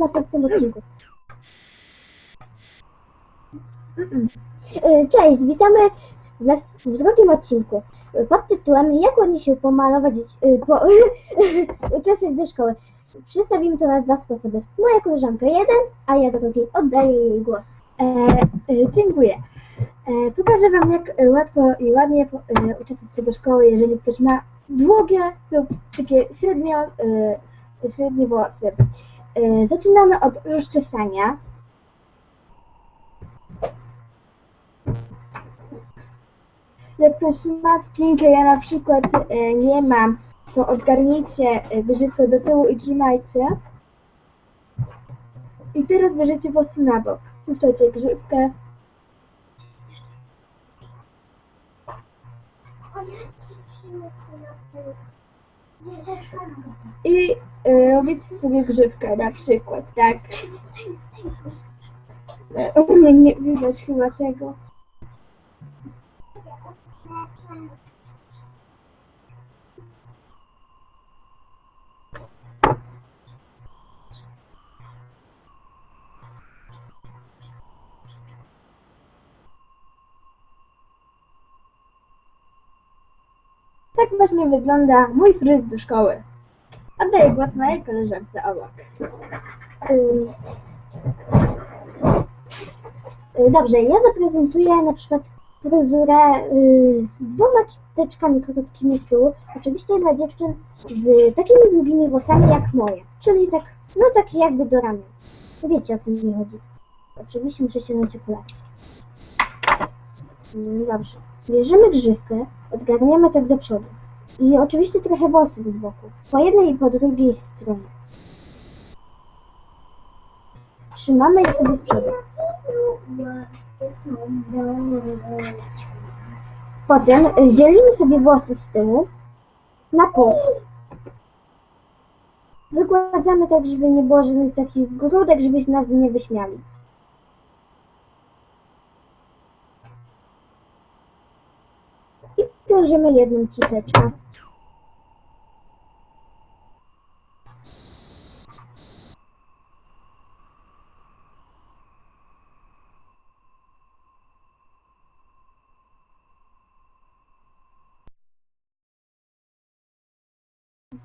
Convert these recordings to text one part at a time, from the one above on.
następnym odcinku. Y, Cześć, witamy w, nas, w drugim odcinku pod tytułem Jak ładnie się pomalować, y, po, uczestnic do szkoły. Przedstawimy to na dwa sposoby. Moja koleżanka jeden, a ja drugi. Oddaję jej głos. E, e, dziękuję. E, pokażę Wam, jak e, łatwo i ładnie po- e, uczestniczyć się do szkoły, jeżeli ktoś ma długie lub takie średnio, e, średnie włosy. E, zaczynamy od rozczesania. Jak ktoś ma spinkę, ja na przykład e, nie mam, to odgarnijcie e, brzydko do tyłu i trzymajcie. I teraz bierzecie włosy na bok. Puszczajcie grzywkę. I y, robicie sobie grzywkę na przykład, tak? U mnie nie widać chyba tego. Tak właśnie wygląda mój fryz do szkoły. Oddaję głos mojej koleżance obok. Y, y, Dobrze, ja zaprezentuję na przykład fryzurę y, z dwoma kiteczkami krótkimi z tyłu. Oczywiście dla dziewczyn z takimi długimi włosami jak moje. Czyli tak, no tak jakby do ramion. Wiecie o co mi chodzi. Oczywiście muszę ściągnąć okulary. Mm, Dobrze. Bierzemy grzywkę, odgarniamy tak do przodu. I oczywiście trochę włosów z boku. Po jednej i po drugiej stronie. Trzymamy je sobie z przodu. Potem dzielimy sobie włosy z tyłu na pół. Wykładamy tak, żeby nie było żadnych takich grudek, żebyśmy nas nie wyśmiali. I wiążemy jedną kiteczkę.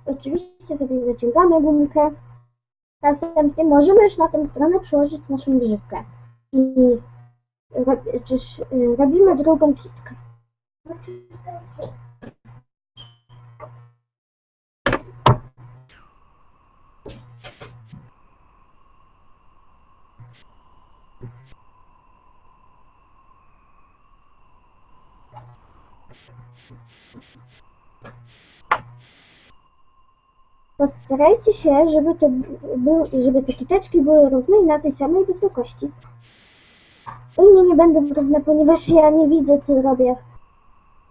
Oczywiście sobie zaciągamy gumkę. Następnie możemy już na tę stronę przyłożyć naszą grzywkę. I y, robimy drugą kitkę. Postarajcie się, żeby, to był, żeby te kiteczki były równe i na tej samej wysokości. U mnie nie będą równe, ponieważ ja nie widzę, co robię.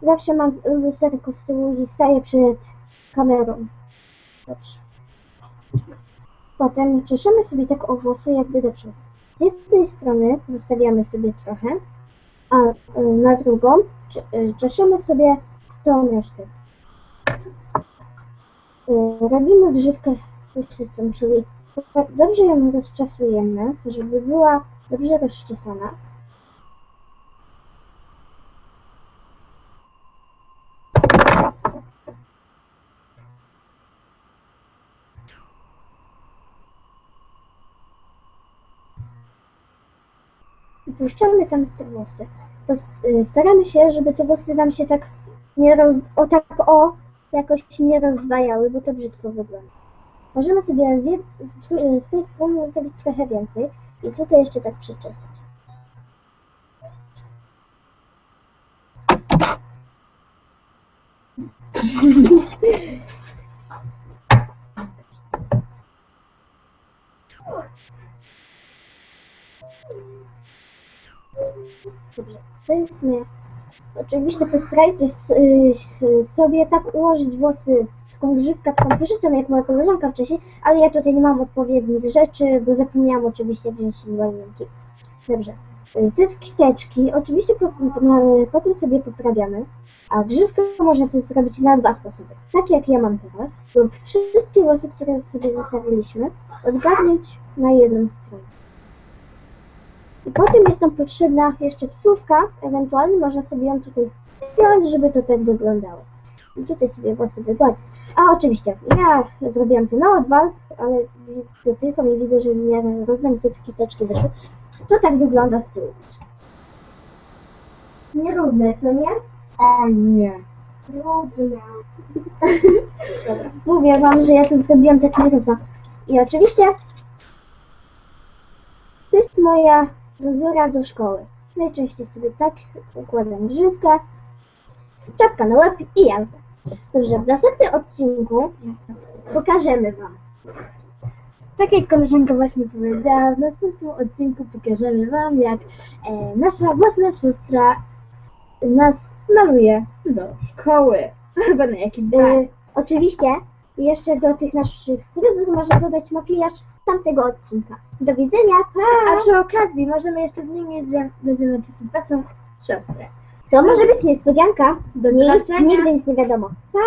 Zawsze mam lusterko z tyłu i staję przed kamerą. Dobrze. Potem czeszemy sobie tak o włosy jakby do przodu. Z jednej strony zostawiamy sobie trochę, a y, na drugą cze- czeszemy sobie tą resztę. Y, Robimy grzywkę puszczystą, czyli dobrze ją rozczasujemy, żeby była dobrze rozczesana. I puszczamy tam te włosy. Y, Staramy się, żeby te włosy nam się tak nie roz... o tak o jakoś nie rozdwajały, bo to brzydko wygląda. Możemy sobie z, jed- dru- z tej strony zostawić trochę więcej i tutaj jeszcze tak przyczesać. Dobrze, to jest my. Oczywiście postarajcie y, sobie tak ułożyć włosy, taką grzywkę, taką pyszyczą jak moja koleżanka wcześniej, ale ja tutaj nie mam odpowiednich rzeczy, bo zapomniałam oczywiście wziąć z łazienki. Dobrze, Te kiteczki oczywiście potem sobie poprawiamy, a grzywkę można też zrobić na dwa sposoby. Tak jak ja mam teraz, lub wszystkie włosy, które sobie zostawiliśmy, odgarnąć na jedną stronę. I potem jest nam potrzebna jeszcze wsówka, ewentualnie można sobie ją tutaj wziąć, żeby to tak wyglądało. I tutaj sobie włosy wygładzić. A oczywiście, ja zrobiłam to na odwal, ale tylko i widzę, że miarę rozmaite kiteczki wyszły. To tak wygląda z tyłu. Nierówne, co nie? O nie. Dobra. Mówię wam, że ja to zrobiłam tak nierówno. I oczywiście to jest moja fryzura do szkoły. Najczęściej sobie tak układam grzywkę, czapka na łeb i jazda. Dobrze, w następnym odcinku pokażemy wam. Tak jak koleżanka właśnie powiedziała, w następnym odcinku pokażemy Wam, jak e, nasza własna siostra nas maluje do szkoły. Albo na jakiś dzień. Y, oczywiście jeszcze do tych naszych fryzur można dodać makijaż z tamtego odcinka. Do widzenia, A pa! przy okazji możemy jeszcze zmienić, że będziemy czytać własną siostrę. To może być niespodzianka, Nig- zobaczenia. nigdy nic nie wiadomo. Pa!